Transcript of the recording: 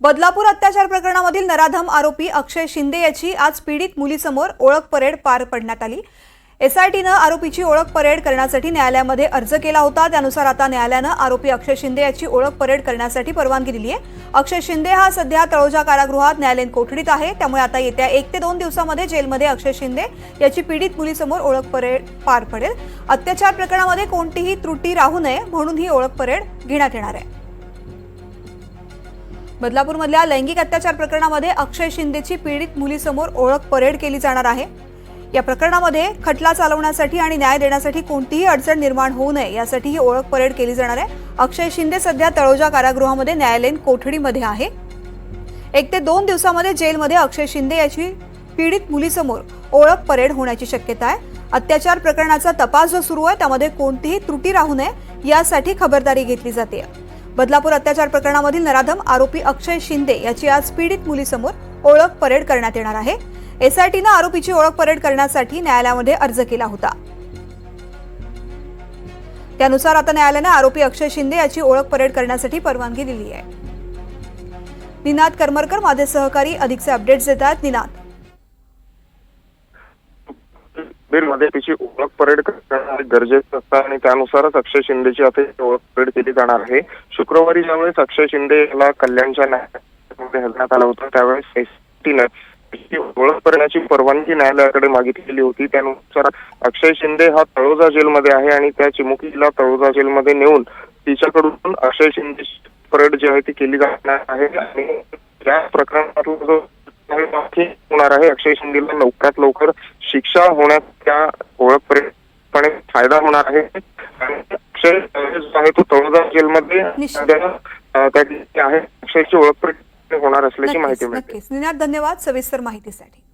बदलापूर अत्याचार प्रकरणामधील नराधम आरोपी अक्षय शिंदे याची आज पीडित मुलीसमोर ओळख परेड पार पडण्यात आली. एसआयटीनं आरोपीची ओळख परेड करण्यासाठी न्यायालयामध्ये अर्ज केला होता. त्यानुसार आता न्यायालयानं आरोपी अक्षय शिंदे याची ओळख परेड करण्यासाठी परवानगी दिली आहे. अक्षय शिंदे हा सध्या तळोजा कारागृहात न्यायालयीन कोठडीत आहे. त्यामुळे आता येत्या एक ते दोन दिवसामध्ये जेलमध्ये अक्षय शिंदे याची पीडित मुलीसमोर ओळख परेड पार पडेल. अत्याचार प्रकरणामध्ये कोणतीही त्रुटी राहू नये म्हणून ही ओळख परेड घेण्यात येणार आहे. बदलापूरमधल्या लैंगिक अत्याचार प्रकरणामध्ये अक्षय शिंदेची पीडित मुलीसमोर ओळख परेड केली जाणार आहे. या प्रकरणामध्ये खटला चालवण्यासाठी आणि न्याय देण्यासाठी कोणतीही अडचण निर्माण होऊ नये यासाठी ही ओळख परेड केली जाणार आहे. अक्षय शिंदे सध्या तळोजा कारागृहामध्ये न्यायालयीन कोठडीमध्ये आहे. एक ते दोन दिवसामध्ये जेलमध्ये अक्षय शिंदे याची पीडित मुलीसमोर ओळख परेड होण्याची शक्यता आहे. अत्याचार प्रकरणाचा तपास जो सुरू आहे त्यामध्ये कोणतीही त्रुटी राहू नये यासाठी खबरदारी घेतली जाते. बदलापूर अत्याचार प्रकरणामधील नराधम आरोपी अक्षय शिंदे याची आज पीडित मुलीसमोर ओळख परेड करण्यात येणार आहे. एसआयटीनं आरोपीची ओळख परेड करण्यासाठी न्यायालयामध्ये अर्ज केला होता. त्यानुसार आता न्यायालयानं आरोपी अक्षय शिंदे याची ओळख परेड करण्यासाठी परवानगी दिली आहे. निनाद करमरकर माझे सहकारी. अधिकचे अपडेट्स देत आहेत निनाद. मध्ये तिची ओळख परेड गरजेचं असतं आणि त्यानुसारच अक्षय शिंदेची आता ओळख परेड केली जाणार आहे. शुक्रवारी ज्यावेळेस अक्षय शिंदे याला कल्याणच्या न्यायालयामध्ये हलण्यात आलं होतं त्यावेळेस एसटीनं ओळख करण्याची परवानगी न्यायालयाकडे मागितलेली होती. त्यानुसार अक्षय शिंदे हा तळोजा जेलमध्ये आहे आणि त्या चिमुकीला तळोजा जेलमध्ये नेऊन तिच्याकडून अक्षय शिंदेची परेड जी आहे ती केली जाणार आहे. आणि या प्रकरणातला जो होणार आहे. अक्षय शिंदेला लवकरात लवकर शिक्षा होण्यात त्या ओळख परेडपणे फायदा होणार आहे. आणि अक्षय जो आहे तो तळोजा जेलमध्ये निश्चित. सध्या, अं, त्या ठिकाणी आहे. अक्षयची ओळख परेड होणार असल्याची माहिती मिळते. धन्यवाद सविस्तर माहितीसाठी.